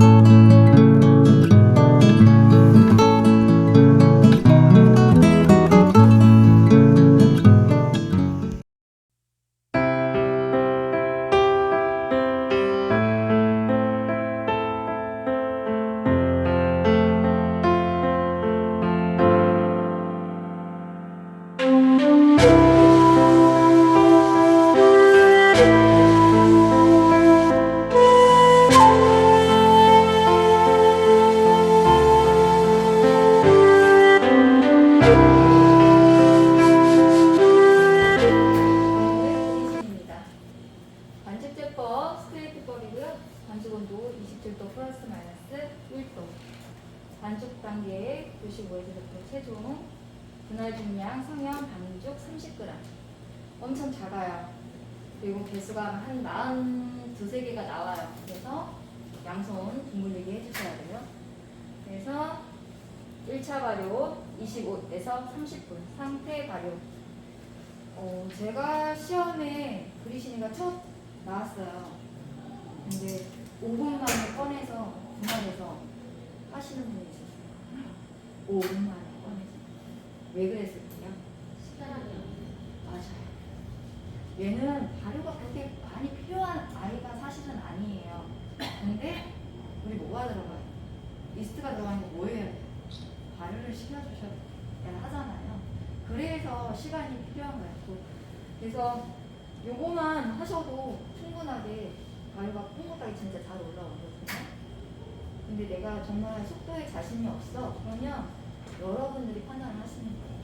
오 양손 둥글리게 해주셔야 돼요. 그래서 1차 발효 25에서 30분 상태 발효 어, 제가 시험에 그리시니가 첫 나왔어요. 근데 5분 만에 꺼내서 분할해서 하시는 분이 있었어요. 5분 만에 꺼내서. 왜 그랬을까요? 맞아요. 얘는 발효가 그렇게 많이 필요한 아이가 사실은 아니에요. 근데 우리 뭐가 들어가요? 이스트가 들어가는 거 뭐예요? 발효를 시켜주셔야 하잖아요. 시간이 필요한. 또 그래서 요거만 하셔도 충분하게 발효가 뽕긋하게 진짜 잘 올라오거든요. 근데 내가 정말 속도에 자신이 없어. 그러면 여러분들이 판단을 하시는 거예요.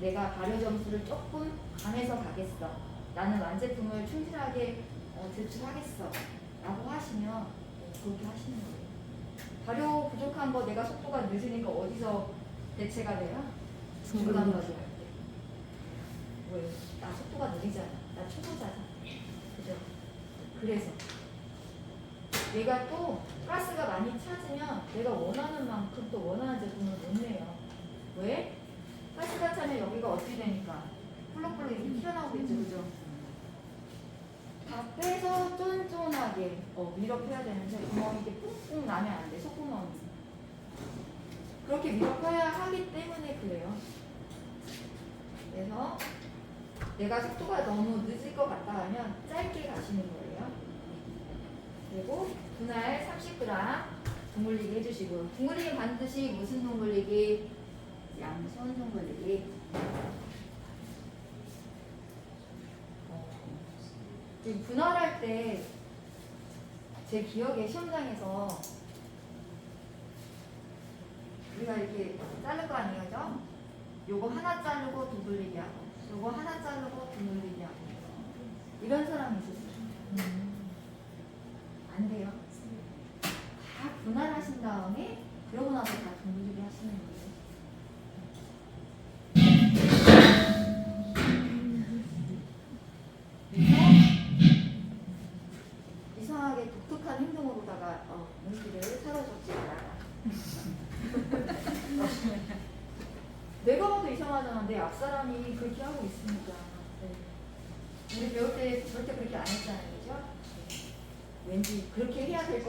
내가 발효 점수를 조금 강해서 가겠어. 나는 완제품을 충실하게 어, 제출하겠어. 라고 하시면 그렇게 하시는 거예요. 발효 부족한 거 내가 속도가 늦으니까 어디서 대체가 돼요? 중간 발효. 왜? 나 속도가 느리잖아. 나 초보자잖아. 그죠? 그래서 내가 또 가스가 많이 차지면 내가 원하는 만큼 또 원하는 제품을 못 내요. 왜? 가스가 차면 여기가 어떻게 되니까? 플럭플럭 이렇게 튀어나오겠죠, 그죠? 다 빼서 쫀쫀하게 어, 밀어펴야 되는데 구멍이 이렇게 뿡뿡 나면 안 돼, 속구멍이. 그렇게 밀어펴야 하기 때문에 그래요. 그래서 내가 속도가 너무 늦을 것 같다 하면 짧게 가시는 거예요. 그리고 분할 30g 둥글리기 해주시고 둥글리기 반드시 무슨 둥글리기? 양손 둥글리기. 어, 지금 분할할 때 제 기억에 시험장에서 우리가 이렇게 자를 거 아니에요? 요거 하나 자르고 둥글리기 하고 요거 하나 자르고 둥글리기 하고 이런 사람이 있었어요.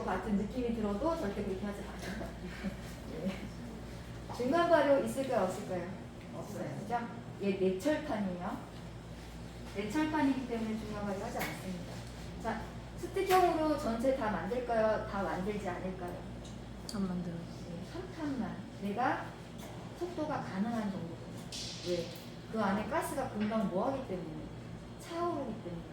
것 같은 느낌이 들어도 절대 그렇게 하지 않는다. 네. 중간 발효 있을까요? 없을까요? 없어요. 그죠? 얘 내철판이에요. 내철판이기 때문에 중간 발효 하지 않습니다. 자, 스틱형으로 전체 다 만들까요? 다 만들지 않을까요? 안 만들어. 네, 한 칸만 내가 속도가 가능한 정도 왜? 그 안에 가스가 금방 뭐하기 때문에 차오르기 때문에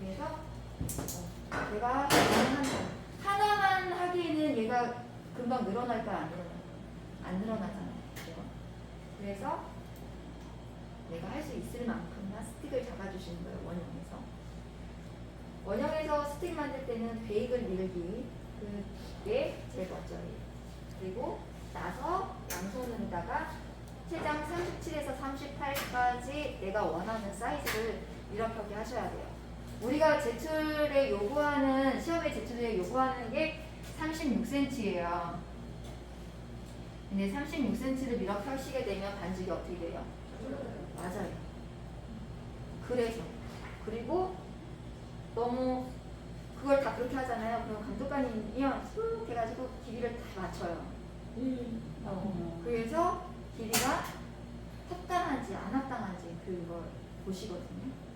그래서 어, 내가 가능한 거 하나만 하기에는 얘가 금방 늘어날까 안 늘어날까 안 늘어나잖아요 그죠? 그래서 내가 할 수 있을 만큼만 스틱을 잡아주시는 거예요 원형에서 원형에서 스틱 만들 때는 베이글 밀기 그게 제일 먼저예요. 그리고 나서 양손으로다가 최장 37에서 38까지 내가 원하는 사이즈를 밀어펴기 하셔야 돼요. 우리가 제출에 요구하는 시험에 제출에 요구하는 게 36cm예요. 근데 36cm를 밀어펴시게 되면 반죽이 어떻게 돼요? 맞아요. 그래서 그리고 너무 그걸 다 그렇게 하잖아요. 그럼 감독관이면 쑥 해가지고 길이를 다 맞춰요. 어, 그래서 길이가 합당한지 안 합당한지 그걸 보시거든요.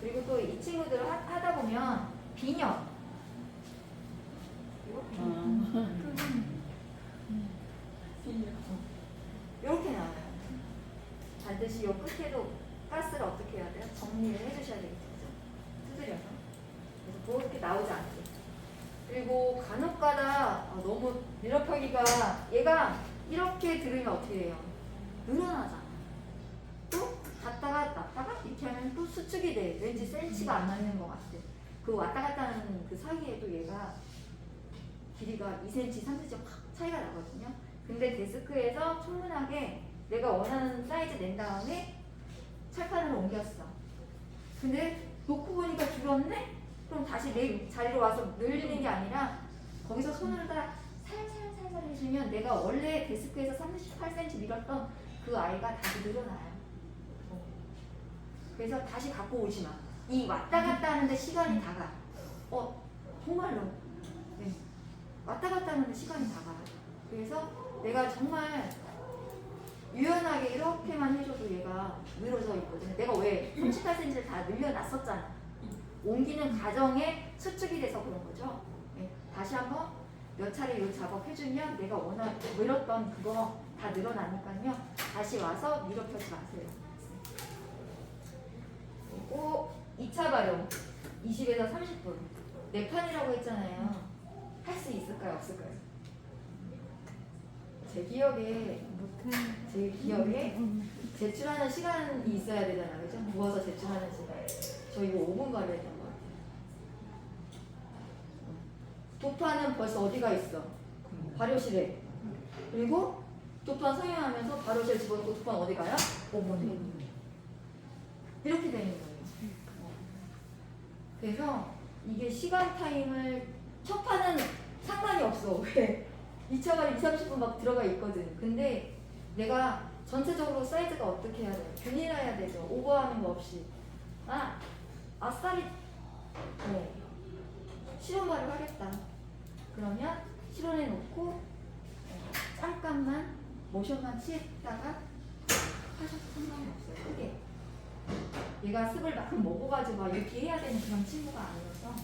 그리고 또 이 친구들 하, 하다 보면 비녀 이렇게 나와요. 반드시 요 끝에도 가스를 어떻게 해야 돼요? 정리를 해주셔야 되겠죠. 두드려서. 그래서 그렇게 나오지 않게. 그리고 간혹가다 아, 너무 밀어펴기가 얘가 이렇게 들으면 어떻게 돼요? 늘어나잖아. 하면 또 수축이 돼. 왠지 센치가 안 맞는 것 같아. 그 왔다 갔다 하는 그 사이에도 얘가 길이가 2cm, 3cm 확 차이가 나거든요. 근데 데스크에서 충분하게 내가 원하는 사이즈 낸 다음에 철판으로 옮겼어. 근데 놓고 보니까 줄었네? 그럼 다시 내 자리로 와서 늘리는 게 아니라 거기서 손으로 다 살살살살 해주면 내가 원래 데스크에서 38cm 밀었던 그 아이가 다시 늘어나요. 어. 그래서 다시 갖고 오지 마. 이 왔다 갔다 하는데 시간이 다 가. 어, 정말로. 네. 왔다 갔다 하는데 시간이 다 가. 그래서 내가 정말 유연하게 이렇게만 해줘도 얘가 늘어져 있거든요. 내가 왜 38cm를 다 늘려놨었잖아. 옮기는 과정에 수축이 돼서 그런 거죠. 네. 다시 한번 몇 차례 이 작업 해주면 내가 워낙 밀었던 그거 다 늘어나니까요. 다시 와서 밀어펴지 마세요. 그리고 2차 발효 20에서 30분. 네 판이라고 했잖아요. 할 수 있을까요? 없을까요? 제 기억에 제 기억에 제출하는 시간이 있어야 되잖아요. 그죠? 모아서 제출하는 시간. 저 이거 5분 발효했던 것 같아요. 도파는 벌써 어디가 있어? 발효실에. 그리고 도파 성형하면서 발효실 집어넣고 도파 어디 가요? 5분에. 이렇게 되는 거예요. 어. 그래서 이게 시간 타임을 첫 판은 상관이 없어. 왜? 2차가 2, 30분 막 들어가 있거든. 근데 내가 전체적으로 사이즈가 어떻게 해야 돼요? 균일해야 되죠. 오버하는 거 없이. 아, 아싸리, 네. 실온발을 하겠다. 그러면 실온에 놓고 어, 잠깐만 모션만 취했다가 하셔도 상관이 없어요. 크게. 얘가 습을 막 먹어가지고 막 이렇게 해야 되는 그런 친구가 아니어서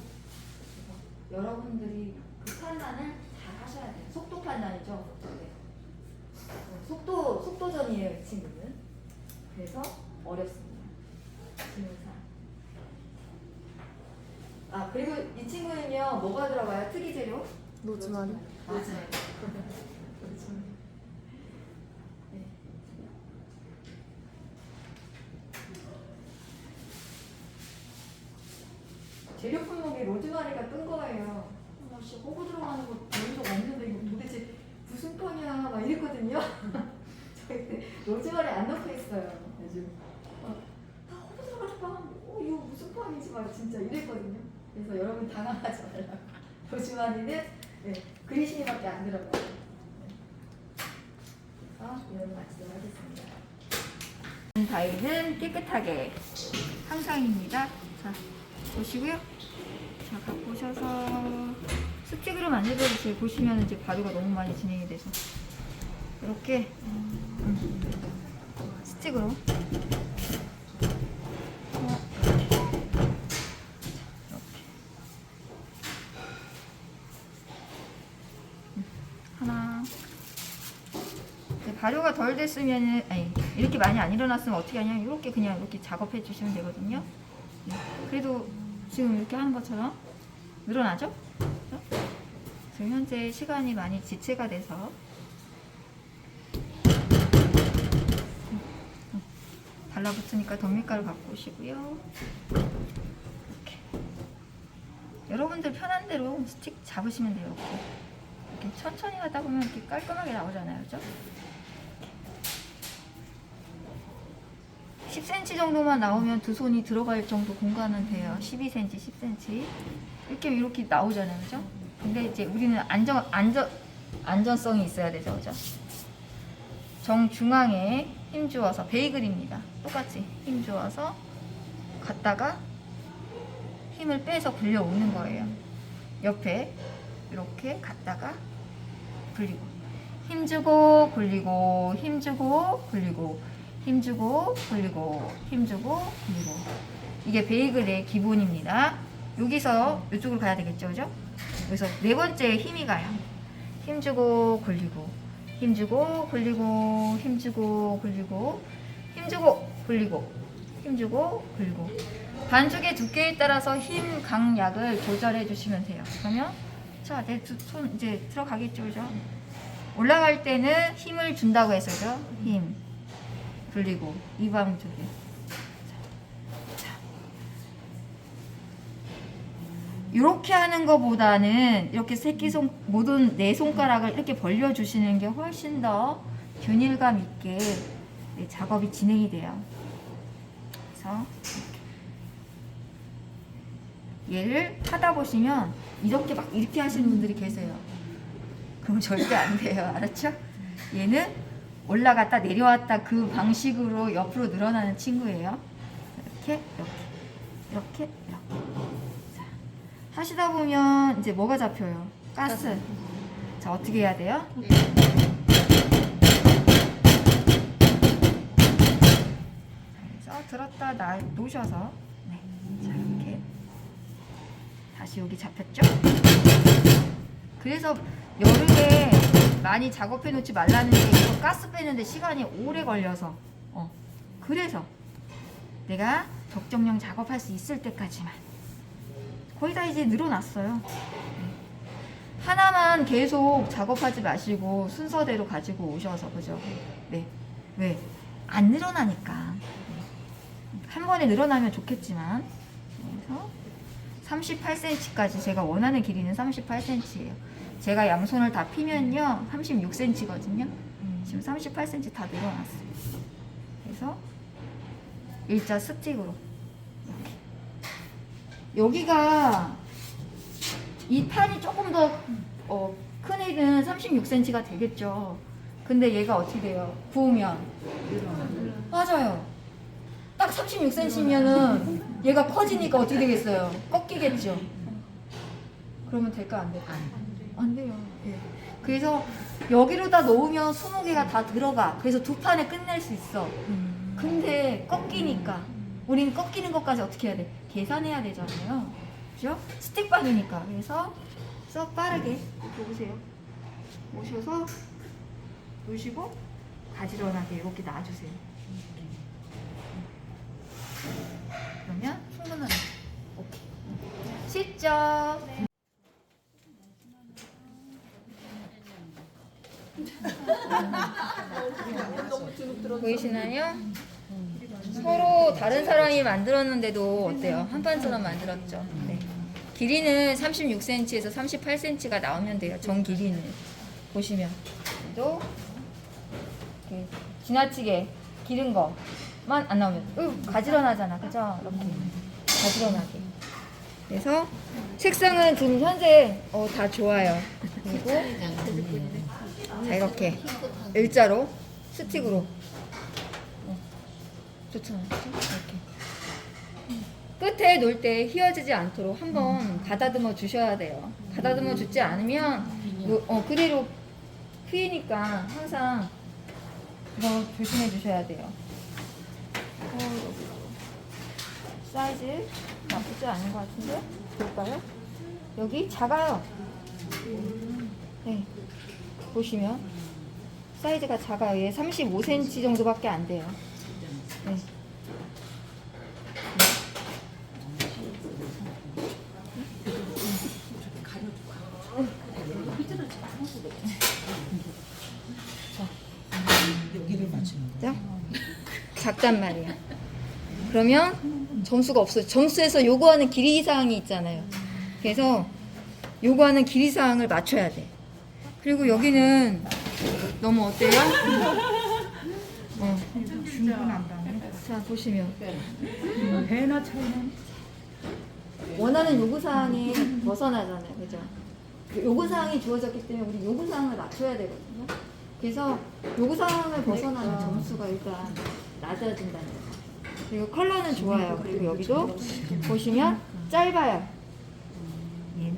여러분들이 그 판단을 잘 하셔야 돼요. 속도 판단이죠. 네. 어, 속도 속도전이에요, 이 친구는. 그래서 어렵습니다. 질문상. 아 그리고 이 친구는요 뭐가 들어가요? 특이 재료? 노즈마리. 맞아요. 로즈마리. 네. 품목에 로즈마리가 뜬 거예요. 나 씨, 호구 들어가는 거 본적 없는데 이거 도대체 무슨 펀이야 막 이랬거든요. 저 그때 로즈마리 안 넣고 있어요. 요즘. 어, 다 호구 빵. 어, 이거 무슨 펀이지 막 진짜 이랬거든요. 그래서 여러분 당황하지 말라고. 로즈마리는 네, 그리시니밖에 안 들어가요. 말씀하겠습니다. 다이는 깨끗하게 항상입니다. 자 보시고요. 자 갖고 오셔서 스틱으로 만들어주세요. 보시면 이제 발효가 너무 많이 진행이 돼서 이렇게 음, 스틱으로 어, 이렇게 하나 발효가 덜 됐으면 아니 이렇게 많이 안 일어났으면 어떻게 하냐 이렇게 그냥 이렇게 작업해 주시면 되거든요 네. 그래도 지금 이렇게 하는 것처럼 늘어나죠? 그죠? 지금 현재 시간이 많이 지체가 돼서 달라붙으니까 덧밀가루 갖고 오시고요 이렇게 여러분들 편한 대로 스틱 잡으시면 돼요 이렇게 이렇게 천천히 하다 보면 이렇게 깔끔하게 나오잖아요, 그죠? 10cm 정도만 나오면 두 손이 들어갈 정도 공간은 돼요. 12cm, 10cm. 이렇게 이렇게 나오잖아요, 그죠? 근데 이제 우리는 안전 안전 안전성이 있어야 되죠, 그죠? 정중앙에 힘 주어서 베이글입니다. 똑같이 힘 주어서 갔다가 힘을 빼서 굴려오는 거예요. 옆에 이렇게 갔다가 굴리고 힘 주고 굴리고 힘 주고 굴리고 힘주고 굴리고 힘주고 굴리고 이게 베이글의 기본입니다. 여기서 이쪽으로 가야 되겠죠, 그죠? 그래서 네 번째 힘이 가요. 힘주고 굴리고 힘주고 굴리고 힘주고 굴리고 힘주고 굴리고 힘주고 굴리고 반죽의 두께에 따라서 힘 강약을 조절해 주시면 돼요. 그러면 자, 내 손 이제 들어가겠죠, 그죠? 올라갈 때는 힘을 준다고 그죠? 힘 굴리고 이 반죽에 이렇게 하는 것보다는 이렇게 새끼손 모든 네 손가락을 이렇게 벌려 주시는 게 훨씬 더 균일감 있게 네, 작업이 진행이 돼요. 그래서 얘를 하다 보시면 이렇게 막 이렇게 하시는 분들이 계세요. 그럼 절대 안 돼요. 알았죠? 얘는 올라갔다 내려왔다 그 방식으로 옆으로 늘어나는 친구예요. 이렇게 이렇게 이렇게 이렇게. 자, 하시다 보면 이제 뭐가 잡혀요? 가스. 자 어떻게 해야 돼요? 그래서 들었다 나 놓으셔서 네. 자 이렇게 다시 여기 잡혔죠? 그래서 여름에 많이 작업해 놓지 말라는 게 이거 가스 빼는데 시간이 오래 걸려서 어 그래서 내가 적정량 작업할 수 있을 때까지만 거의 다 이제 늘어났어요. 하나만 계속 작업하지 마시고 순서대로 가지고 오셔서 그죠? 네. 왜? 안 늘어나니까. 한 번에 늘어나면 좋겠지만 그래서 38cm까지 제가 원하는 길이는 38cm예요. 제가 양손을 다 피면요 36cm거든요. 지금 38cm 다 늘어났어요. 그래서 일자 스틱으로 이렇게. 여기가 이 판이 조금 더 어, 큰 애는 36cm가 되겠죠. 근데 얘가 어떻게 돼요? 구우면 맞아요. 딱 36cm면은 얘가 커지니까 어떻게 되겠어요? 꺾이겠죠. 그러면 될까 안 될까? 안 돼요. 예. 그래서 여기로다 놓으면 20개가 다 들어가. 그래서 두 판에 끝낼 수 있어. 근데 꺾이니까 우리는 꺾이는 것까지 어떻게 해야 돼? 계산해야 되잖아요. 그죠? 스틱박이니까. 그래서 썩 빠르게 오세요. 오셔서 놓으시고 가지런하게 이렇게 놔주세요. 그러면 충분한 오케이. 쉽죠? 보이시나요? 서로 다른 사람이 만들었는데도 어때요? 한 판처럼 만들었죠. 네. 길이는 36cm에서 38cm가 나오면 돼요. 정 길이는 보시면 또 이렇게 지나치게 기른 거만 안 나오면 으 가지런하잖아, 그죠? 이렇게 가지런하게. 그래서 색상은 지금 현재 어, 다 좋아요. 그리고 자 이렇게 일자로 스틱으로 어, 좋잖아요. 이렇게 끝에 놓을 때 휘어지지 않도록 한번 가다듬어 주셔야 돼요. 가다듬어 주지 않으면 요- 어, 그대로 휘니까 항상 이거 조심해 주셔야 돼요. 어. 사이즈 나쁘지 않은 것 같은데 볼까요? 여기 작아요. 네, 보시면 사이즈가 작아요. 얘 35cm 정도밖에 안 돼요. 네. 작단 말이야. 그러면 점수가 없어요. 점수에서 요구하는 길이 사항이 있잖아요. 그래서 요구하는 길이 사항을 맞춰야 돼. 그리고 여기는 너무 어때요? 어. 충분한다. 자 보시면 배나 차이는 원하는 요구 사항이 벗어나잖아요, 그죠? 그 요구 사항이 주어졌기 때문에 우리 요구 사항을 맞춰야 되거든요. 그래서 요구 사항을 벗어나면 점수가 일단 낮아진다는 거죠. 그리고 컬러는 좋아요. 그리고 여기도 보시면 짧아요. 얘는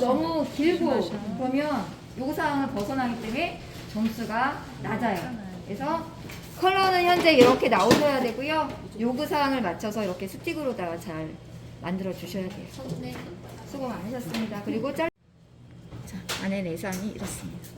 너무 길고 그러면 요구사항을 벗어나기 때문에 점수가 낮아요. 그래서 컬러는 현재 이렇게 나오셔야 되고요. 요구사항을 맞춰서 이렇게 스틱으로다가 잘 만들어 주셔야 돼요. 수고 많으셨습니다. 그리고 짧... 자, 안에 내선이 이렇습니다.